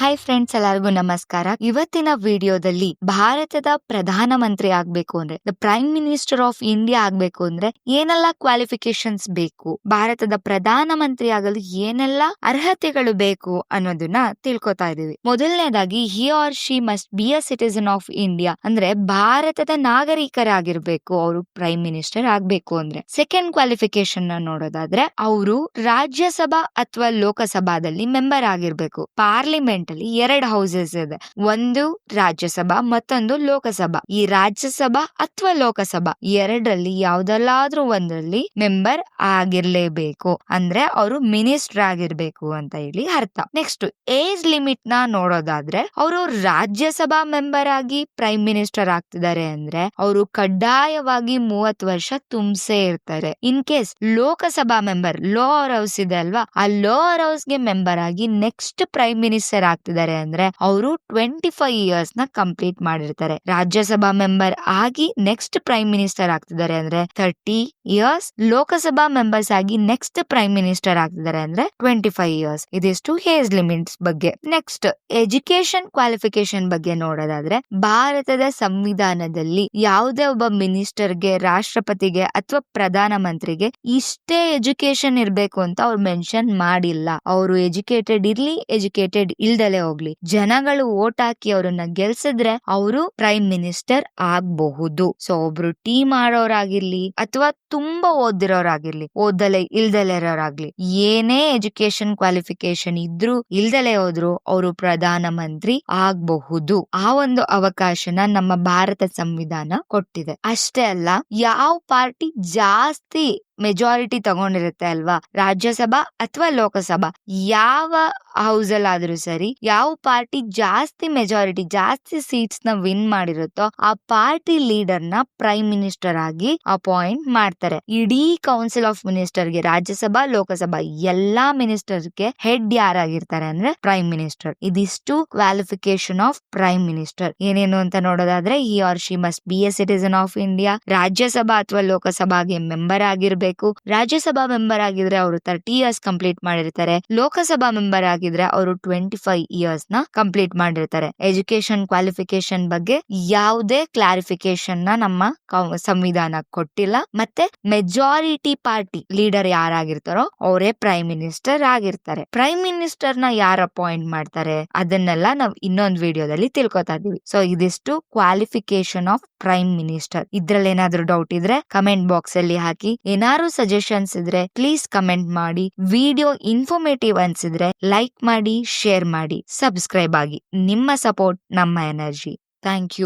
Hi friends ಎಲ್ಲರಿಗೂ ನಮಸ್ಕಾರ. ಇವತ್ತಿನ ವಿಡಿಯೋದಲ್ಲಿ ಭಾರತದ ಪ್ರಧಾನ ಮಂತ್ರಿ ಆಗ್ಬೇಕು ಅಂದ್ರೆ the prime minister of India ಆಗ್ಬೇಕು ಅಂದ್ರೆ ಏನೆಲ್ಲ ಕ್ವಾಲಿಫಿಕೇಶನ್ಸ್ ಬೇಕು, ಭಾರತದ ಪ್ರಧಾನ ಮಂತ್ರಿ ಆಗಲು ಏನೆಲ್ಲ ಅರ್ಹತೆಗಳು ಬೇಕು ಅನ್ನೋದನ್ನ ತಿಳ್ಕೊತಾ ಇದೀವಿ. ಮೊದಲನೇದಾಗಿ he or she must be a citizen of India ಅಂದ್ರೆ ಭಾರತದ ನಾಗರಿಕರಾಗಿರ್ಬೇಕು, ಅವರು ಪ್ರೈಮ್ ಮಿನಿಸ್ಟರ್ ಆಗ್ಬೇಕು ಅಂದ್ರೆ. ಸೆಕೆಂಡ್ ಕ್ವಾಲಿಫಿಕೇಶನ್ ನೋಡೋದಾದ್ರೆ, ಅವರು ರಾಜ್ಯಸಭಾ ಅಥವಾ ಲೋಕಸಭಾದಲ್ಲಿ ಮೆಂಬರ್ ಆಗಿರ್ಬೇಕು. ಪಾರ್ಲಿಮೆಂಟ್ ಅಲ್ಲಿ ಎರಡು ಹೌಸಸ್ ಇದೆ. ಒಂದು ರಾಜ್ಯಸಭಾ, ಮತ್ತೊಂದು ಲೋಕಸಭಾ. ಈ ರಾಜ್ಯಸಭಾ ಅಥವಾ ಲೋಕಸಭಾ ಎರಡರಲ್ಲಿ ಯಾವ್ದಲ್ಲಾದ್ರೂ ಒಂದರಲ್ಲಿ ಮೆಂಬರ್ ಆಗಿರ್ಲೇಬೇಕು. ಅಂದ್ರೆ ಅವರು ಮಿನಿಸ್ಟರ್ ಆಗಿರ್ಬೇಕು ಅಂತ ಹೇಳಿ ಅರ್ಥ. ನೆಕ್ಸ್ಟ್ ಏಜ್ ಲಿಮಿಟ್ನ ನೋಡೋದಾದ್ರೆ, ಅವರು ರಾಜ್ಯಸಭಾ ಮೆಂಬರ್ ಆಗಿ ಪ್ರೈಮ್ ಮಿನಿಸ್ಟರ್ ಆಗ್ತಿದ್ದಾರೆ ಅಂದ್ರೆ, ಅವರು ಕಡ್ಡಾಯವಾಗಿ ಮೂವತ್ ವರ್ಷ ತುಂಬಿಸೇ ಇರ್ತಾರೆ. In case Loksabha member lower house ಇದೆ ಅಲ್ವಾ? ಆ ಲೋವರ್ ಹೌಸ್ಗೆ ಮೆಂಬರ್ ಆಗಿ ನೆಕ್ಸ್ಟ್ ಪ್ರೈಮ್ ಮಿನಿಸ್ಟರ್ ಆಗ್ತಿದ್ದಾರೆ ಅಂದ್ರೆ ಅವರು ಟ್ವೆಂಟಿ ಫೈವ್ ಇಯರ್ಸ್ನ ಕಂಪ್ಲೀಟ್ ಮಾಡಿರ್ತಾರೆ. ರಾಜ್ಯಸಭಾ ಮೆಂಬರ್ ಆಗಿ ನೆಕ್ಸ್ಟ್ ಪ್ರೈಮ್ ಮಿನಿಸ್ಟರ್ ಆಗ್ತಿದ್ದಾರೆ ಅಂದ್ರೆ ಥರ್ಟಿ ಇಯರ್ಸ್ ಲೋಕಸಭಾ ಮೆಂಬರ್ಸ್ ಆಗಿ ನೆಕ್ಸ್ಟ್ ಪ್ರೈಮ್ ಮಿನಿಸ್ಟರ್ ಆಗ್ತಿದ್ದಾರೆ ಅಂದ್ರೆ ಟ್ವೆಂಟಿ ಫೈವ್ ಇಯರ್ಸ್ ಇದಿಷ್ಟು ಹೇಜ್ ಲಿಮಿಟ್ಸ್ ಬಗ್ಗೆ. ನೆಕ್ಸ್ಟ್ ಎಜುಕೇಶನ್ ಕ್ವಾಲಿಫಿಕೇಶನ್ ಬಗ್ಗೆ ನೋಡೋದಾದ್ರೆ ಭಾರತದ ಸಂವಿಧಾನದಲ್ಲಿ ಯಾವುದೇ ಒಬ್ಬ ಮಿನಿಸ್ಟರ್ಗೆ ರಾಷ್ಟ್ರಪತಿಗೆ ಅಥವಾ ಪ್ರಧಾನ ಮಂತ್ರಿಗೆ ಇಷ್ಟೇ ಎಜುಕೇಶನ್ ಇರ್ಬೇಕು ಅಂತ ಅವ್ರು ಮೆನ್ಷನ್ ಮಾಡಿಲ್ಲ. ಅವರು ಎಜುಕೇಟೆಡ್ ಇರ್ಲಿ ಎಜುಕೇಟೆಡ್ ಇಲ್ದಲೆ ಹೋಗ್ಲಿ. ಜನಗಳು ಓಟ್ ಹಾಕಿ ಅವರನ್ನ ಗೆಲ್ಸಿದ್ರೆ ಅವರು ಪ್ರೈಮ್ ಮಿನಿಸ್ಟರ್ ಆಗ್ಬಹುದು. ಸೊ ಒಬ್ರು ಟೀಮ್ ಮಾಡೋರಾಗಿರ್ಲಿ ಅಥವಾ ತುಂಬಾ ಓದಿರೋರಾಗಿರ್ಲಿ, ಓದಲೆ ಇಲ್ದಲೆ ಇರೋರಾಗ್ಲಿ, ಏನೇ ಎಜುಕೇಶನ್ ಕ್ವಾಲಿಫಿಕೇಶನ್ ಇದ್ರು ಇಲ್ದಲೆ ಹೋದ್ರು ಅವರು ಪ್ರಧಾನ ಮಂತ್ರಿ ಆಗ್ಬಹುದು. ಆ ಒಂದು ಅವಕಾಶನ ನಮ್ಮ ಭಾರತ ಸಂವಿಧಾನ ಕೊಟ್ಟಿದೆ. ಅಷ್ಟೇ ಅಲ್ಲ, ಯಾವ ಪಾರ್ಟಿ ಜಾಸ್ತಿ ಮೆಜಾರಿಟಿ ತಗೊಂಡಿರುತ್ತೆ ಅಲ್ವಾ? ರಾಜ್ಯಸಭಾ ಅಥವಾ ಲೋಕಸಭಾ? ಯಾವ ಹೌಸ್ ಅಲ್ಲಾದ್ರೂ ಸರಿ, ಯಾವ ಪಾರ್ಟಿ ಜಾಸ್ತಿ ಮೆಜಾರಿಟಿ ಜಾಸ್ತಿ ಸೀಟ್ಸ್ನ ವಿನ್ ಮಾಡಿರುತ್ತೋ, ಆ ಪಾರ್ಟಿ ಲೀಡರ್ನ ಪ್ರೈಮ್ ಮಿನಿಸ್ಟರ್ ಆಗಿ ಅಪಾಯಿಂಟ್ ಮಾಡ್ತಾರೆ. ಇಡೀ ಕೌನ್ಸಿಲ್ ಆಫ್ ಮಿನಿಸ್ಟರ್ಗೆ, ರಾಜ್ಯಸಭಾ, ಲೋಕಸಭಾ ಎಲ್ಲಾ ಮಿನಿಸ್ಟರ್ಗೆ ಹೆಡ್ ಯಾರಾಗಿರ್ತಾರೆ ಅಂದ್ರೆ ಪ್ರೈಮ್ ಮಿನಿಸ್ಟರ್ ಇದಿಷ್ಟು ಕ್ವಾಲಿಫಿಕೇಶನ್ ಆಫ್ ಪ್ರೈಮ್ ಮಿನಿಸ್ಟರ್ ಏನೇನು ಅಂತ ನೋಡೋದಾದ್ರೆ he or she must be a citizen of India Rajya Sabha ಅಥವಾ ಲೋಕಸಭಾಗೆ ಮೆಂಬರ್ ಆಗಿರ್ಬೇಕು. ರಾಜ್ಯಸಭಾ ಮೆಂಬರ್ ಆಗಿದ್ರೆ ಅವರು ತರ್ಟಿ ಇಯರ್ಸ್ ಕಂಪ್ಲೀಟ್ ಮಾಡಿರ್ತಾರೆ. ಲೋಕಸಭಾ ಮೆಂಬರ್ ಆಗಿದ್ರೆ ಅವರು ಟ್ವೆಂಟಿ ಫೈವ್ ಇಯರ್ಸ್ನ ಕಂಪ್ಲೀಟ್ ಮಾಡಿರ್ತಾರೆ. ಎಜುಕೇಶನ್ ಕ್ವಾಲಿಫಿಕೇಶನ್ ಬಗ್ಗೆ ಯಾವುದೇ ಕ್ಲಾರಿಫಿಕೇಶನ್ನ ನಮ್ಮ ಸಂವಿಧಾನ ಕೊಟ್ಟಿಲ್ಲ. ಮತ್ತೆ ಮೆಜಾರಿಟಿ ಪಾರ್ಟಿ ಲೀಡರ್ ಯಾರಾಗಿರ್ತಾರೋ ಅವರೇ ಪ್ರೈಮ್ ಮಿನಿಸ್ಟರ್ ಆಗಿರ್ತಾರೆ. ಪ್ರೈಮ್ ಮಿನಿಸ್ಟರ್ನ ಯಾರು ಅಪಾಯಿಂಟ್ ಮಾಡ್ತಾರೆ? ಅದನ್ನೆಲ್ಲ ನಾವು ಇನ್ನೊಂದು ವಿಡಿಯೋದಲ್ಲಿ ತಿಳ್ಕೊತಾ ಇದೀವಿ. ಸೊ ಇದಿಷ್ಟು ಕ್ವಾಲಿಫಿಕೇಶನ್ ಆಫ್ ಪ್ರೈಮ್ ಮಿನಿಸ್ಟರ್ ಇದ್ರಲ್ಲಿ ಏನಾದ್ರೂ ಡೌಟ್ ಇದ್ರೆ ಕಮೆಂಟ್ ಬಾಕ್ಸ್ ಅಲ್ಲಿ ಹಾಕಿ. ಸಜೆಷನ್ಸ್ ಇದ್ರೆ ಪ್ಲೀಸ್ ಕಮೆಂಟ್ ಮಾಡಿ ವಿಡಿಯೋ ಇನ್ಫಾರ್ಮೇಟಿವ್ ಅನ್ಸಿದ್ರೆ ಲೈಕ್ ಮಾಡಿ ಶೇರ್ ಮಾಡಿ ಸಬ್ಸ್ಕ್ರೈಬ್ ಆಗಿ. ನಿಮ್ಮ ಸಪೋರ್ಟ್ ನಮ್ಮ ಎನರ್ಜಿ ಥ್ಯಾಂಕ್ ಯು